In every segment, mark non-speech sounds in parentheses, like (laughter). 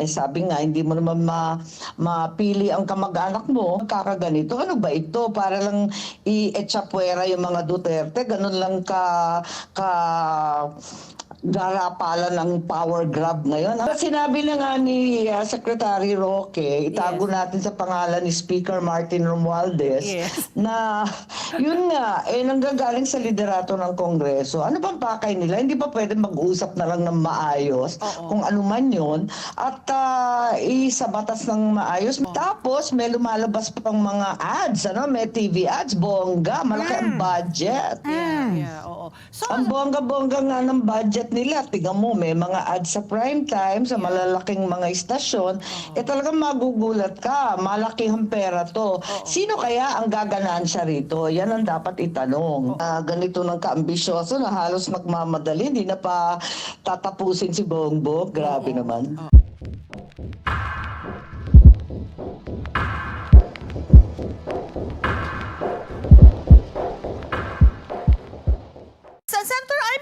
eh sabi nga, hindi mo naman ma, mapili ang kamag-anak mo, kakaganito, ano ba ito? Para lang i-etsapuera yung mga Duterte, ganun lang ka, ka garapalan ng power grab ngayon. Sinabi na nga ni uh, Secretary Roque, itago natin sa pangalan ni Speaker Martin Romualdez, Yes. na yun nga, eh nanggagaling sa liderato ng Kongreso. Ano bang pakay nila? Hindi ba pwede mag-usap na lang ng maayos Oo. kung ano man yun at ah, isa batas ng maayos. Tapos may lumalabas pang mga ads, ano? May TV ads, bongga, malaki ang budget. Yeah, yeah, oo. So, Ang bongga-bongga nga ng budget nila, tiga mo, may mga ads sa prime time, sa malalaking mga istasyon, eh talagang magugulat ka, malaki ang pera to. Sino kaya ang gaganansya rito? Yan ang dapat itanong. Ah, ganito ng kaambisyoso na halos nagmamadali, hindi na pa tatapusin si Bongbong. Grabe naman. Sen-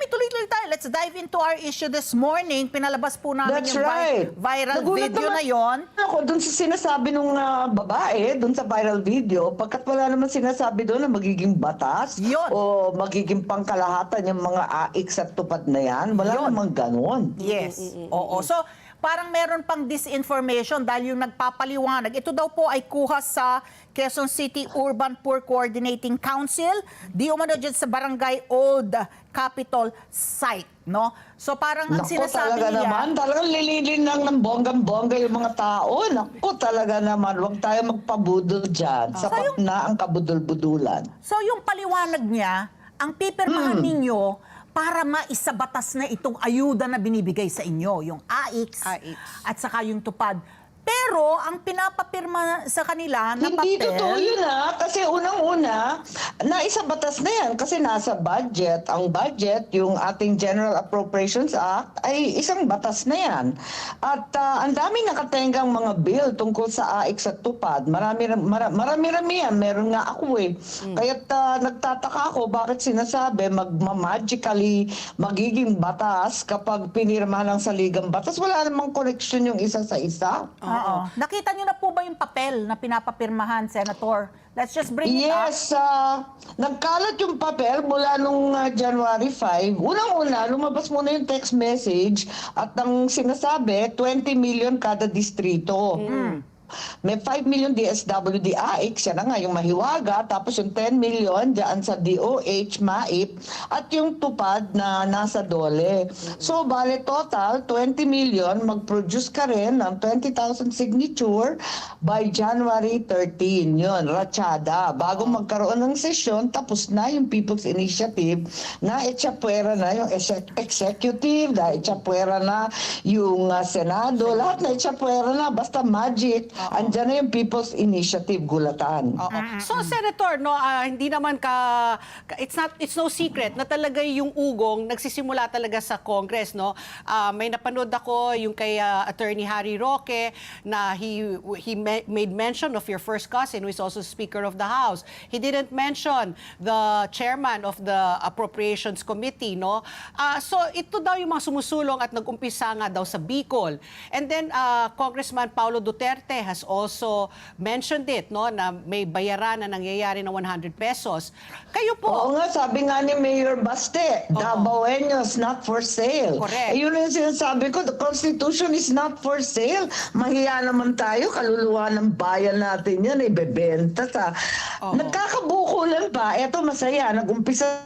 tuloy-tuloy tayo. Let's dive into our issue this morning. Pinalabas po namin That's yung vi- right. viral Nagulat video naman na yon. Ako, dun sa sinasabi nung ah, babae, dun sa viral video, pagkat wala naman sinasabi doon na magiging batas Yun. o magiging pangkalahatan yung mga AIX at tupad na yan, wala Yun. namang ganon. Yes. Oo. So, parang meron pang disinformation dahil yung nagpapaliwanag. Ito daw po ay kuha sa Quezon City Urban Poor Coordinating Council. Di umano dyan sa Barangay Old Capitol site, no? So parang ang Naku, sinasabi talaga nila... naman, talagang lililin lang ng bonggang-bongga yung mga tao. Naku, talaga naman, huwag tayo magpabudol dyan. Sapat na ang kabudol-budulan. So yung paliwanag niya, ang pipirmahan ninyo para maisabatas na itong ayuda na binibigay sa inyo, yung AIX, AIX. at saka yung tupad. Pero ang pinapapirma sa kanila na Hindi papel, totoo yun ha. Kasi unang-una, naisa batas na yan kasi nasa budget. Ang budget, yung ating General Appropriations Act, ay isang batas na yan. At ah, ang daming nakatenggang mga bill tungkol sa AIX at tupad. Marami, mara- marami-rami yan. Meron nga ako eh. Kaya nagtataka ako bakit sinasabi magma-magically magiging batas kapag pinirma ng saligang batas. Wala namang connection yung isa sa isa. Oo. Nakita niyo na po ba yung papel na pinapapirmahan, Senator? Let's just bring it up. Yes, ah, nagkalat yung papel mula nung ah, January 5. Unang-una, lumabas muna yung text message at ang sinasabi, 20 million kada distrito. May 5 million DSWD AIX, yan na nga yung mahiwaga, tapos yung 10 million dyan sa DOH, MAIP, at yung tupad na nasa dole. So, bale total, 20 million, mag-produce ka rin ng 20,000 signature by January 13. Yun, ratsyada. Bago magkaroon ng sesyon, tapos na yung People's Initiative, na etsapuera na yung exec- executive, na etsapuera na yung ah, Senado, lahat na etsapuera na, basta magic, andyan na yung People's Initiative, gulatan. Oo. So Senator, no, ah, hindi naman ka it's not it's no secret na talaga yung ugong nagsisimula talaga sa Congress, no. Ah, may napanood ako yung kay ah, Attorney Harry Roque na he he ma- made mention of your first cousin who is also Speaker of the House. He didn't mention the chairman of the Appropriations Committee, no. Ah, so ito daw yung mga sumusulong at nag-umpisa nga daw sa Bicol. And then ah, Congressman Paulo Duterte has also mentioned it, no, na may bayaran na nangyayari ng 100 pesos. Kayo Oo po, nga, sabi nga ni Mayor Baste, Dabaweños not for sale. Correct. Eh, yun yung sinasabi ko, the Constitution is not for sale. Mahiya naman tayo, kaluluwa ng bayan natin yan, ibebenta sa... Oo. Nagkakabukulan pa, eto masaya, nag-umpisa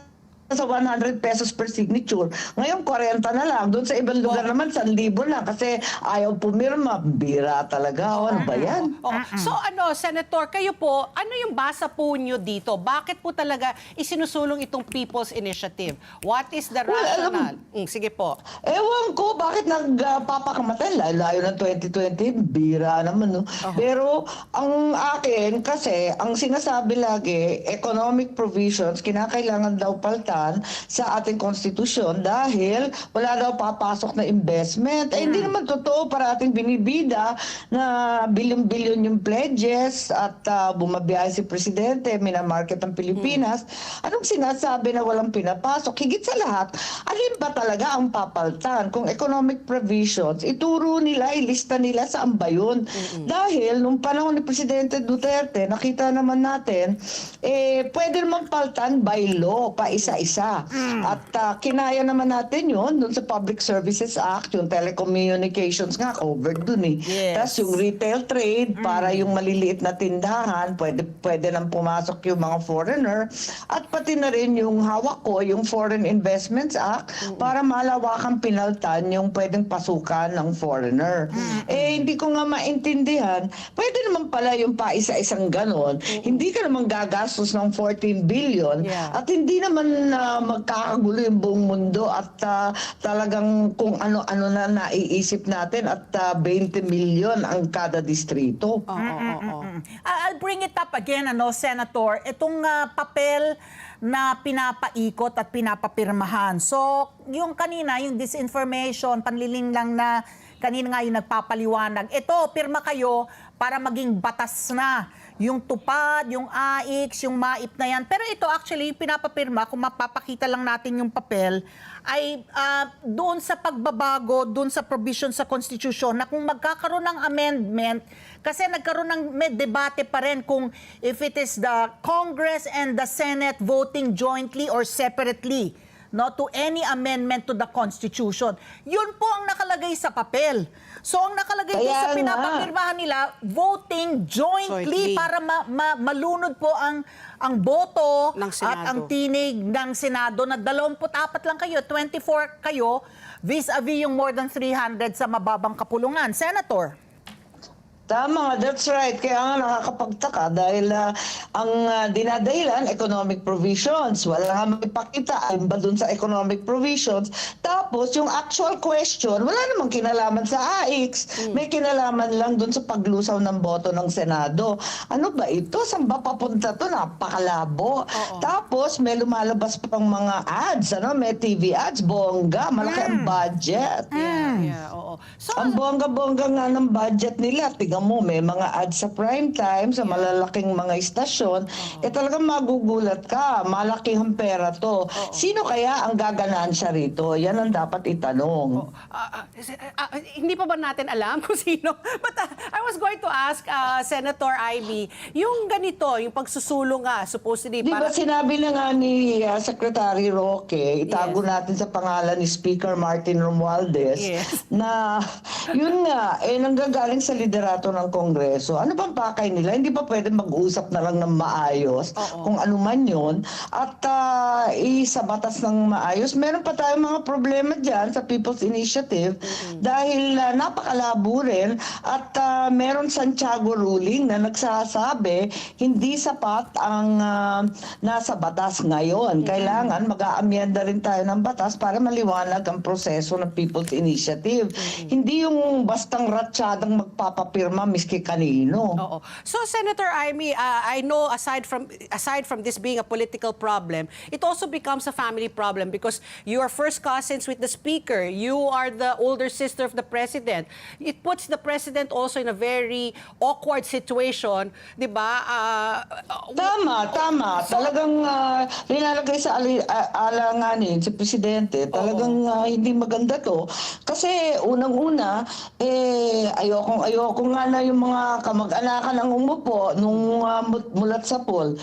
sa 100 pesos per signature. Ngayon, 40 na lang. Doon sa ibang lugar naman, 1,000 na kasi ayaw pumirma. Bira talaga. O, ano ba yan? Oh, so ano, Senator, kayo po, ano yung basa po nyo dito? Bakit po talaga isinusulong itong People's Initiative? What is the Well, alam- rationale? Mm, sige po. Ewan ko, bakit nagpapakamatay? Layo ng 2020, bira naman, no? Pero, ang akin, kasi, ang sinasabi lagi, economic provisions, kinakailangan daw paltan kasulatan sa ating konstitusyon dahil wala daw papasok na investment. Eh, hindi naman totoo para ating binibida na bilyon-bilyon yung pledges at uh, bumabiyahe si Presidente, minamarket ang Pilipinas. Anong sinasabi na walang pinapasok? Higit sa lahat, alin ba talaga ang papaltan? Kung economic provisions, ituro nila, ilista nila saan ba yun? Dahil nung panahon ni Presidente Duterte, nakita naman natin, eh, pwede naman paltan by law, pa isa-isa. At uh, kinaya naman natin yun dun sa Public Services Act, yung telecommunications nga, covered dun eh. Yes. Tapos yung retail trade, para yung maliliit na tindahan, pwede, pwede nang pumasok yung mga foreigner. At pati na rin yung hawak ko, yung Foreign Investments Act, para malawakang pinaltan yung pwedeng pasukan ng foreigner. Eh, hindi ko nga maintindihan, pwede naman pala yung paisa-isang ganon. Hindi ka naman gagastos ng 14 billion Yeah. at hindi naman na magkakagulo yung buong mundo at ah, talagang kung ano-ano na naiisip natin at ah, 20 million ang kada distrito. Oo, oo, oo. Mm. Ah, I'll bring it up again, ano, Senator. Itong ah, papel na pinapaikot at pinapapirmahan. So, yung kanina, yung disinformation, panliling lang na kanina nga yung nagpapaliwanag. Ito, pirma kayo para maging batas na. Yung tupad, yung AIX, yung MAIP na yan. Pero ito actually, yung pinapapirma, kung mapapakita lang natin yung papel, ay ah, doon sa pagbabago, doon sa provision sa Constitution na kung magkakaroon ng amendment, kasi nagkaroon ng may debate pa rin kung if it is the Congress and the Senate voting jointly or separately no to any amendment to the Constitution. Yun po ang nakalagay sa papel. So ang nakalagay Kaya sa pinapapirmahan nila, voting jointly, Jointly. para ma- ma- malunod po ang ang boto Ng at ang tinig ng Senado na 24 lang kayo, 24 kayo vis-a-vis yung more than 300 sa mababang kapulungan. Senator. Tama, that's right. Kaya nga nakakapagtaka dahil ah, ang ah, dinadahilan, economic provisions. Wala nga makipakita alin ba dun sa economic provisions. Tapos yung actual question, wala namang kinalaman sa AIX. May kinalaman lang dun sa paglusaw ng boto ng Senado. Ano ba ito? Saan ba papunta to? Napakalabo. Tapos may lumalabas pang mga ads. Ano? May TV ads, bongga, malaki ang budget. Yeah, yeah, oo. So, Ang bongga-bongga nga ng budget nila, tiga mo, may mga ads sa prime time, sa malalaking mga istasyon, eh talagang magugulat ka, malakihang pera to. Sino kaya ang gaganansya rito? Yan ang dapat itanong. Ah, ah, ah, ah, hindi pa ba natin alam (laughs) kung sino? But ah, I was going to ask ah, Senator Ivy, yung ganito, yung pagsusulong nga, supposedly, Di ba para... sinabi na nga ni uh, Secretary Roque, itago Yes. natin sa pangalan ni Speaker Martin Romualdez, Yes. na yun nga, eh nanggagaling sa liderato ng Kongreso. Ano bang pakay nila? Hindi ba pwede mag-usap na lang ng maayos Oo. kung ano man yun? At uh, sa batas ng maayos, meron pa tayong mga problema dyan sa People's Initiative dahil ah, napakalabo rin at ah, meron Santiago ruling na nagsasabi hindi sapat ang ah, nasa batas ngayon. Kailangan mag-aamyenda rin tayo ng batas para maliwanag ang proseso ng People's Initiative. Hindi yung bastang ratsyadang magpapapirma miski kanino. Oo. So Senator Amy, uh, I know aside from aside from this being a political problem, it also becomes a family problem because you are first cousins with the speaker. You are the older sister of the president. It puts the president also in a very awkward situation, 'di ba? Uh, Tama, tama. Talagang ah, linalagay sa ali, a- alanganin si Presidente. Talagang ah, hindi maganda to. Kasi unang-una, eh, ayokong ayoko nga na yung mga kamag-anakan ang umupo nung mut- mulat sa pool.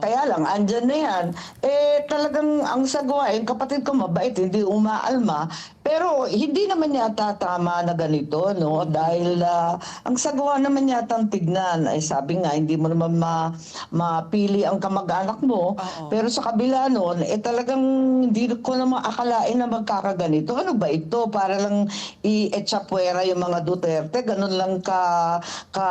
Kaya lang, andyan na yan. Eh, talagang ang sagwa, yung kapatid ko mabait, hindi umaalma. Pero hindi naman yata tama na ganito, no? Dahil ah, ang sagwa naman yata ang tignan. Ay sabi nga, hindi mo naman ma, mapili ang kamag-anak mo. Pero sa kabila nun, eh talagang hindi ko naman akalain na magkakaganito. Ano ba ito? Para lang i-etsapuera yung mga Duterte. Ganun lang ka, ka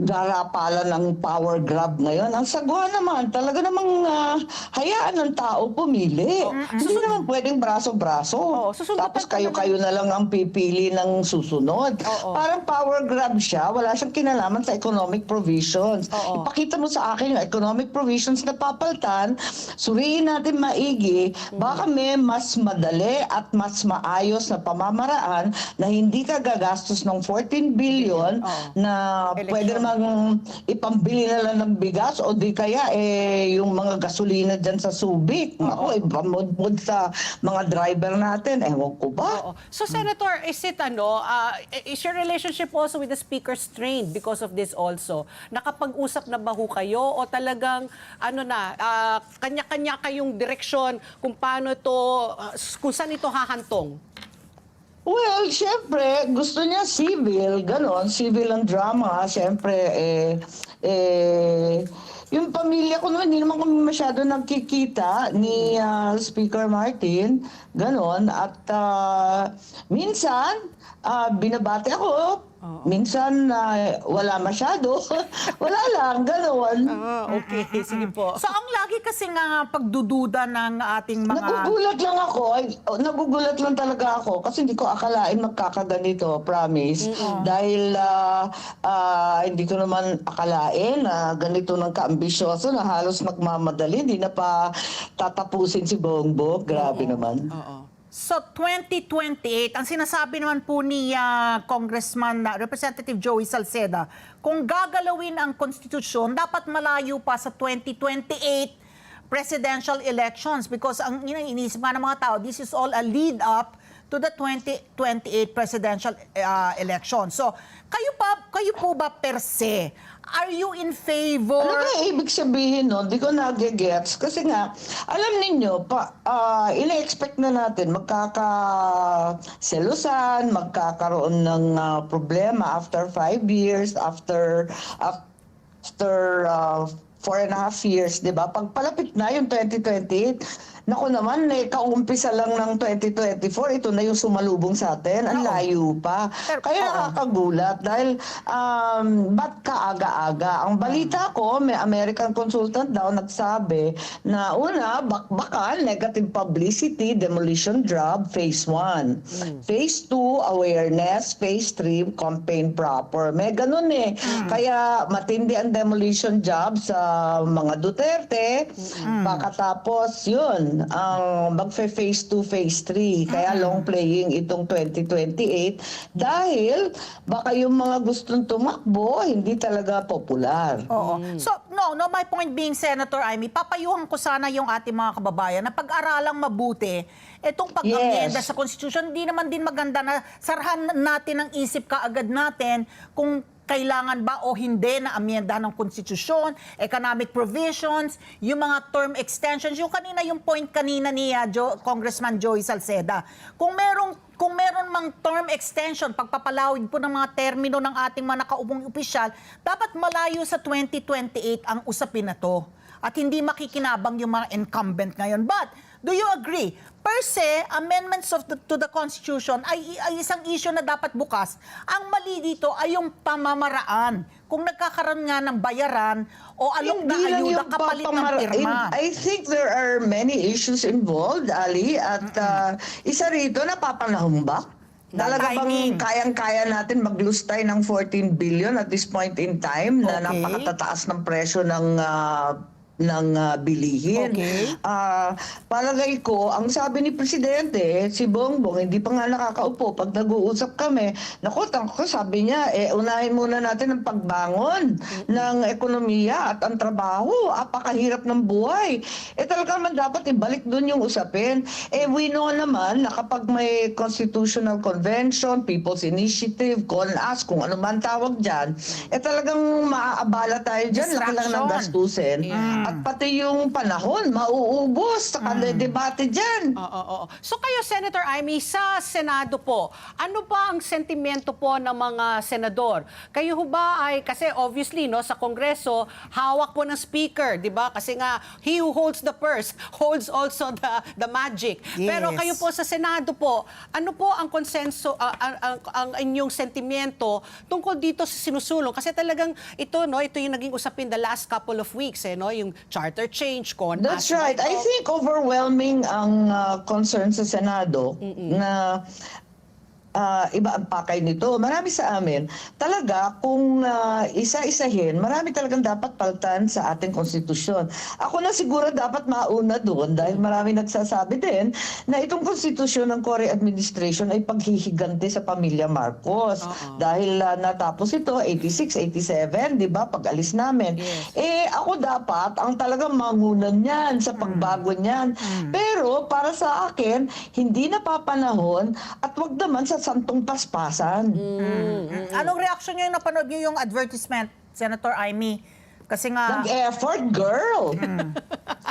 garapalan ng power grab ngayon. Ang sagwa naman, talaga namang ah, hayaan ng tao pumili. Hindi naman pwedeng braso-braso. Oo, Tapos kayo-kayo na lang ang pipili ng susunod. Oo. Parang power grab siya, wala siyang kinalaman sa economic provisions. Oo. Ipakita mo sa akin yung economic provisions na papaltan, suriin natin maigi, baka may mas madali at mas maayos na pamamaraan na hindi ka gagastos ng 14 billion Oo. na Eleksyon. pwede namang ipambili na lang ng bigas o di kaya eh yung mga gasolina dyan sa Subic. Ako, ipamudmud sa mga driver natin. Ewan ko ba? Oo. So Senator, is it ano, uh, is your relationship also with the speaker strained because of this also? Nakapag-usap na ba ho kayo o talagang ano na, ah, kanya-kanya kayong direksyon kung paano to, ah, kung saan ito hahantong? Well, syempre, gusto niya civil, ganon, civil ang drama. Syempre, eh, eh, yung pamilya ko naman, hindi naman kami masyado nagkikita ni ah, Speaker Martin, ganon. At ah, minsan, ah, binabati ako, minsan ah, wala masyado, (laughs) wala lang, ganon. Ah, okay. Sige po. So ang lagi kasi nga pagdududa ng ating mga... Nagugulat lang ako, ay, oh, nagugulat lang talaga ako kasi hindi ko akalain magkakaganito, promise. Dahil ah, ah, hindi ko naman akalain na ganito ng kaambisyoso na halos magmamadali, hindi na pa tatapusin si Bongbong. Grabe naman. Oo. So 2028, ang sinasabi naman po ni ah, Congressman na Representative Joey Salceda, kung gagalawin ang konstitusyon, dapat malayo pa sa 2028 presidential elections because ang iniisip ng mga tao, this is all a lead up to the 2028 presidential ah, election. So, kayo pa kayo po ba per se, are you in favor Ano ba ibig sabihin nun? Di ko nagigets. Kasi nga, alam ninyo, pa, ah, ina-expect na natin magkakaselusan, magkakaroon ng ah, problema after five years, after after ah, four and a half years, di ba? Pag palapit na yung 2028, Naku naman, eh, kaumpisa lang ng 2024, ito na yung sumalubong sa atin. Ang layo pa. Kaya nakakagulat dahil um, ba't kaaga-aga? Ang balita ko, may American consultant daw nagsabi na una, bakbakan, negative publicity, demolition job, phase 1. Phase 2, awareness. Phase 3, campaign proper. May ganun eh. Kaya matindi ang demolition job sa mga Duterte. Pagkatapos yun, ang magfe-phase 2, phase 3. Kaya long playing itong 2028 dahil baka yung mga gustong tumakbo hindi talaga popular. Oo. So, no, no, my point being, Senator Amy, papayuhan ko sana yung ating mga kababayan na pag-aralang mabuti itong pag-amyenda Yes. sa Constitution. Hindi naman din maganda na sarhan natin ang isip kaagad natin kung kailangan ba o hindi na amyenda ng konstitusyon, economic provisions, yung mga term extensions, yung kanina yung point kanina ni ah, Jo- Congressman Joey Salceda. Kung merong kung meron mang term extension, pagpapalawig po ng mga termino ng ating mga nakaupong opisyal, dapat malayo sa 2028 ang usapin na to. At hindi makikinabang yung mga incumbent ngayon. But, do you agree? Per se, amendments of the, to the Constitution ay, ay isang issue na dapat bukas. Ang mali dito ay yung pamamaraan. Kung nagkakaroon nga ng bayaran o alok na ayuda kapalit ng pirma. I think there are many issues involved, Ali, at uh, isa rito, napapanahon ba? Na Talaga bang kayang-kaya natin maglustay ng 14 billion at this point in time na Okay. napakatataas ng presyo ng ah, ng ah, bilihin. Okay. Ah, palagay ko, ang sabi ni Presidente, si Bongbong, hindi pa nga nakakaupo. Pag nag-uusap kami, naku, ko sabi niya, eh, unahin muna natin ang pagbangon ng ekonomiya at ang trabaho. Apakahirap ng buhay. Eh talaga naman dapat ibalik doon yung usapin. Eh we know naman na kapag may constitutional convention, people's initiative, CONAS, kung ano man tawag dyan, eh talagang maaabala tayo dyan. Laki lang ng gastusin. Yeah. At pati yung panahon, mauubos sa mm. debate dyan. Oo, oo, oo. So kayo, Senator Amy, sa Senado po, ano ba ang sentimento po ng mga senador? Kayo ho ba ay, kasi obviously, no, sa Kongreso, hawak po ng speaker, di ba? Kasi nga, he who holds the purse (laughs) holds also the, the magic. Pero Yes. kayo po sa Senado po, ano po ang konsenso, ah, ang, ang, ang inyong sentimento tungkol dito sa sinusulong? Kasi talagang ito, no, ito yung naging usapin the last couple of weeks, eh, no, yung charter change, con That's as right. I think overwhelming ang uh, concern sa Senado na ah, iba ang pakay nito. Marami sa amin, talaga kung ah, isa-isahin, marami talagang dapat paltan sa ating konstitusyon. Ako na siguro dapat mauna doon dahil marami nagsasabi din na itong konstitusyon ng Cory administration ay paghihigante sa pamilya Marcos. Dahil ah, natapos ito, 86, 87, di ba, pag alis namin. Yes. Eh, ako dapat ang talagang mangunan niyan sa pagbago niyan. Pero para sa akin, hindi napapanahon at wag naman sa santong paspasan. Mm. Anong reaction niyo yung napanood niyo yung advertisement, Senator Amy? Kasi nga... Nag-effort, girl! (laughs)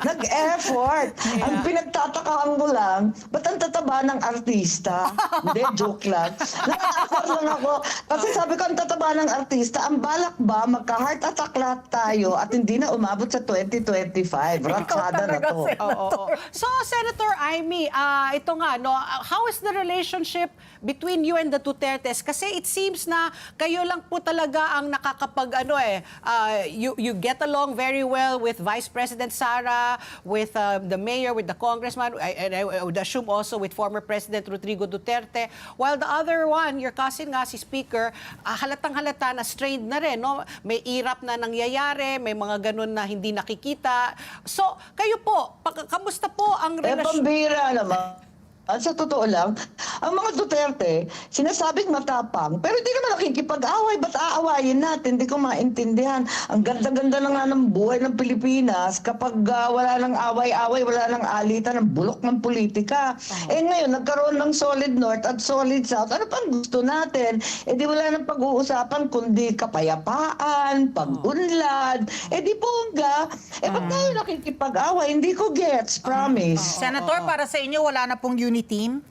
Nag-effort! Ang pinagtatakaan ko lang, ba't ang tataba ng artista? Hindi, joke lang. Nakakakot lang ako. Kasi sabi ko, ang tataba ng artista, ang balak ba, magka-heart attack lahat tayo at hindi na umabot sa 2025. Ratsada na to. Sen. Oo, oo. So, Senator Amy, ah, ito nga, no, how is the relationship between you and the Dutertes? Kasi it seems na kayo lang po talaga ang nakakapag, ano eh, ah, you, you get along very well with Vice President Sara, with ah, the mayor, with the congressman, I, and I would assume also with former President Rodrigo Duterte. While the other one, your cousin nga, si Speaker, ah, halatang halata na strained na rin, no? May irap na nangyayari, may mga ganun na hindi nakikita. So, kayo po, pag- kamusta po ang Eh, relasyon? pambira naman. At sa totoo lang, ang mga Duterte, sinasabing matapang, pero hindi naman nakikipag-away. Ba't aawayin natin? Hindi ko maintindihan. Ang ganda-ganda na nga ng buhay ng Pilipinas kapag ah, wala nang away-away, wala nang alitan, ng bulok ng politika. Eh ngayon, nagkaroon ng solid north at solid south. Ano pang gusto natin? Eh di wala nang pag-uusapan kundi kapayapaan, pag-unlad. Eh di bongga. Eh ba't tayo nakikipag-away? Hindi ko gets, promise. Senator, para sa inyo, wala na pong unity team?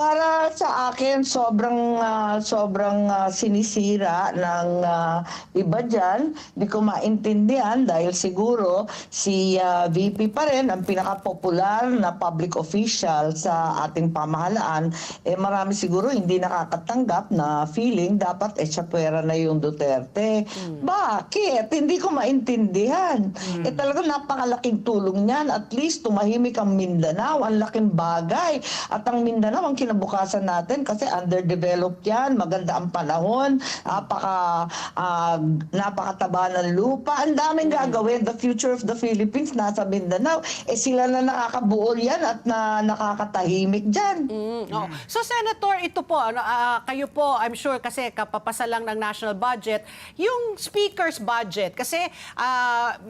Para sa akin, sobrang ah, sobrang ah, sinisira ng ah, iba dyan. Hindi ko maintindihan dahil siguro si ah, VP pa rin ang pinaka-popular na public official sa ating pamahalaan. Eh marami siguro hindi nakakatanggap na feeling dapat eh na yung Duterte. Bakit? Hindi ko maintindihan. Eh talagang napakalaking tulong niyan. At least tumahimik ang Mindanao. Ang laking bagay. At ang Mindanao ang kinabukasan natin kasi underdeveloped yan, maganda ang panahon, napaka, ah, napakataba ng lupa, ang daming gagawin. The future of the Philippines nasa Mindanao. Eh sila na nakakabuo yan at na nakakatahimik dyan. Mm, oo. So Senator, ito po, ano, ah, kayo po, I'm sure kasi kapapasa lang ng national budget, yung speaker's budget, kasi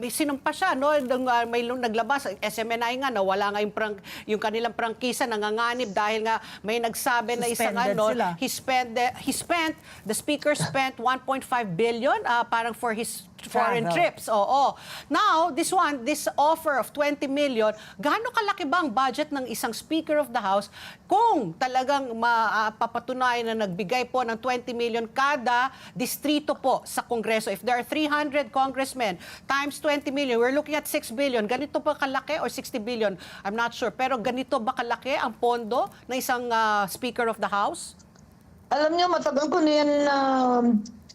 may sinumpa siya, no? Nung, may lung- naglabas, SMNI nga, nawala nga yung, prang, yung kanilang prangkisa, nanganganib dahil nga may nagsabi na isang Suspended ano, sila. he spent, the- he spent, the speaker spent 1.5 billion ah, parang for his foreign Travel. trips. Oo. Now, this one, this offer of 20 million, gaano kalaki ba ang budget ng isang Speaker of the House kung talagang mapapatunayan na nagbigay po ng 20 million kada distrito po sa Kongreso? If there are 300 congressmen times 20 million, we're looking at 6 billion. Ganito ba kalaki or 60 billion? I'm not sure. Pero ganito ba kalaki ang pondo ng isang ah, Speaker of the House? Alam niyo, matagal ko na yan um,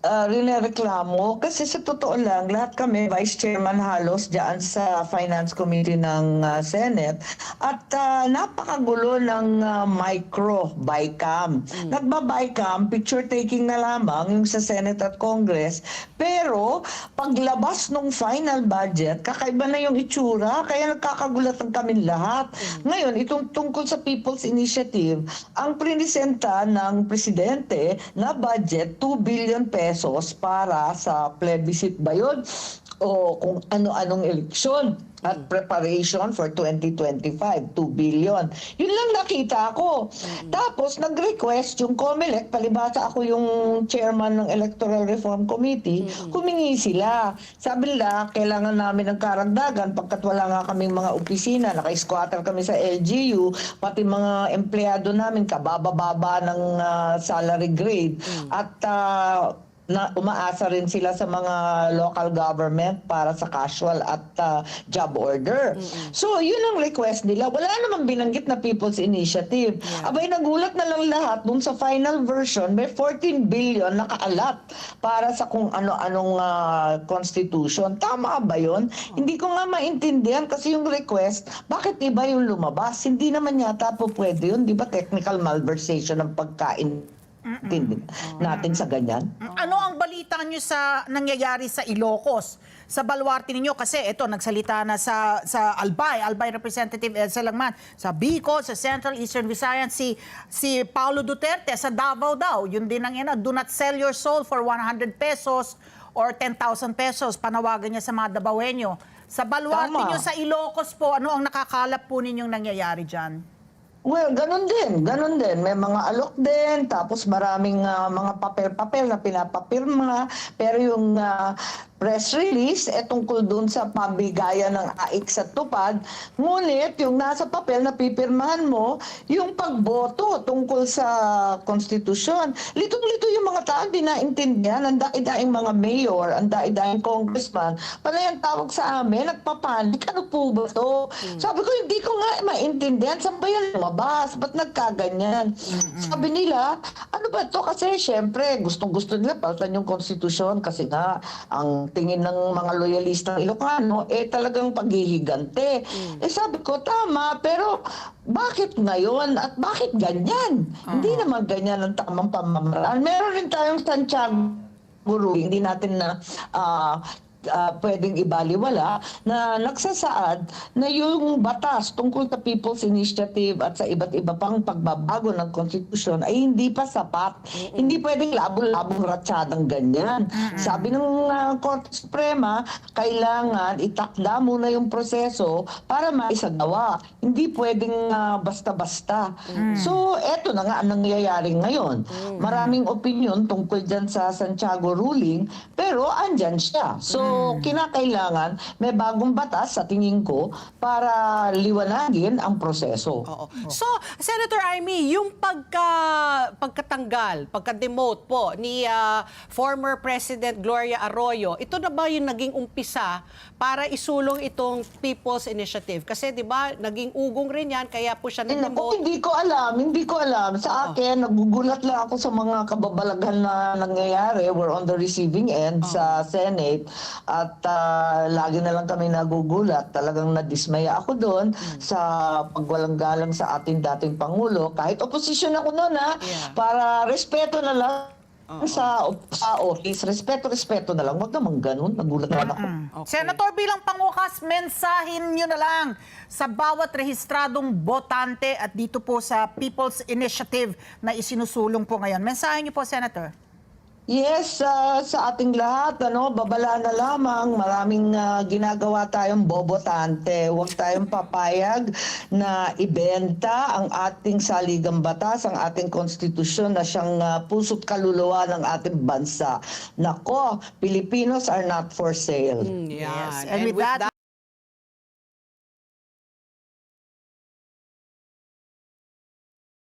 uh, rinereklamo. Kasi sa totoo lang, lahat kami, Vice Chairman halos dyan sa Finance Committee ng uh, Senate. At uh, napakagulo ng uh, micro bycam. Nagba-bycam, picture taking na lamang yung sa Senate at Congress. Pero paglabas ng final budget, kakaiba na yung itsura kaya nagkakagulatan kami lahat. Ngayon, itong tungkol sa People's Initiative, ang prinisenta ng presidente na budget 2 billion pesos para sa plebiscite ba yun? O kung ano-anong eleksyon. at preparation for 2025, 2 billion. Yun lang nakita ko. Tapos nag-request yung COMELEC, palibasa ako yung chairman ng Electoral Reform Committee, humingi sila. Sabi nila, kailangan namin ng karagdagan pagkat wala nga kaming mga opisina, naka-squatter kami sa LGU, pati mga empleyado namin kabababa ng ah, salary grade. At ah, na umaasa rin sila sa mga local government para sa casual at uh, job order. So, yun ang request nila. Wala namang binanggit na People's Initiative. Abay, nagulat na lang lahat dun sa final version, may 14 billion nakaalat para sa kung ano-anong uh, constitution. Tama ba yun? Hindi ko nga maintindihan kasi yung request, bakit iba yung lumabas? Hindi naman yata po pwede yun. Di ba technical malversation ng pagkain Tindi natin sa ganyan. Ano ang balita nyo sa nangyayari sa Ilocos? Sa baluarte ninyo kasi ito nagsalita na sa sa Albay, Albay Representative Elsa Langman, sa Bicol, sa Central Eastern Visayas si si Paulo Duterte sa Davao daw. Yun din ang ina, do not sell your soul for 100 pesos or 10,000 pesos. Panawagan niya sa mga Dabawenyo. Sa baluarte Tama. nyo sa Ilocos po, ano ang nakakalap po ninyong nangyayari diyan? Well, ganun din, ganun din. May mga alok din, tapos maraming ah, mga papel-papel na pinapapirma. Pero yung ah, press release, eh tungkol dun sa pabigayan ng AIC sa tupad. Ngunit yung nasa papel na pipirmahan mo, yung pagboto tungkol sa konstitusyon. Litong-lito yung mga tao, di naintindihan. Ang daing mga mayor, ang daing congressman. Panay ang tawag sa amin, nagpapanik. Ano po ba to? Sabi ko, hindi ko nga maintindihan. Saan ba yan lumabas? Ba't nagkaganyan? Sabi nila, ano ba to? Kasi syempre, gustong-gusto nila palitan yung konstitusyon kasi nga, ang tingin ng mga loyalista ng Ilocano, eh talagang paghihigante. Eh sabi ko, tama, pero bakit ngayon at bakit ganyan? Hindi naman ganyan ang tamang pamamaraan. Meron rin tayong Santiago guru, hindi natin na ah, ah, pwedeng ibaliwala na nagsasaad na yung batas tungkol sa People's Initiative at sa iba't iba pang pagbabago ng konstitusyon ay hindi pa sapat. Hindi pwedeng labo-labong ratsadang ganyan. Sabi ng ah, Korte Suprema, kailangan itakda muna yung proseso para maisagawa. Hindi pwedeng ah, basta-basta. So, eto na nga ang nangyayari ngayon. Maraming opinion tungkol dyan sa Santiago ruling, pero andyan siya. So, kinakailangan may bagong batas sa tingin ko para liwanagin ang proseso. Oo. So, Senator Amy, yung pagka pagkatanggal, pagka-demote po ni ah, former President Gloria Arroyo, ito na ba yung naging umpisa para isulong itong People's Initiative? Kasi 'di ba, naging ugong rin 'yan kaya po siya Eh, naku, nag-demote. hindi ko alam, hindi ko alam. Sa akin, nagugulat lang ako sa mga kababalaghan na nangyayari. We're on the receiving end sa Senate at ah, lagi na lang kami nagugulat. Talagang nadismaya ako doon sa pagwalang galang sa ating dating Pangulo. Kahit opposition ako noon ha, Yeah. para respeto na lang sa, sa office. Respeto, respeto na lang. Huwag naman ganun. Nagulat naman ako. Okay. Senator, bilang pangukas, mensahin nyo na lang sa bawat rehistradong botante at dito po sa People's Initiative na isinusulong po ngayon. Mensahin nyo po, Senator. Yes, ah, sa ating lahat, ano, babala na lamang. Maraming ah, ginagawa tayong bobotante. Huwag tayong papayag na ibenta ang ating saligang batas, ang ating konstitusyon na siyang ah, puso't kaluluwa ng ating bansa. Nako, Filipinos are not for sale. Mm, yan. Yes. And with that,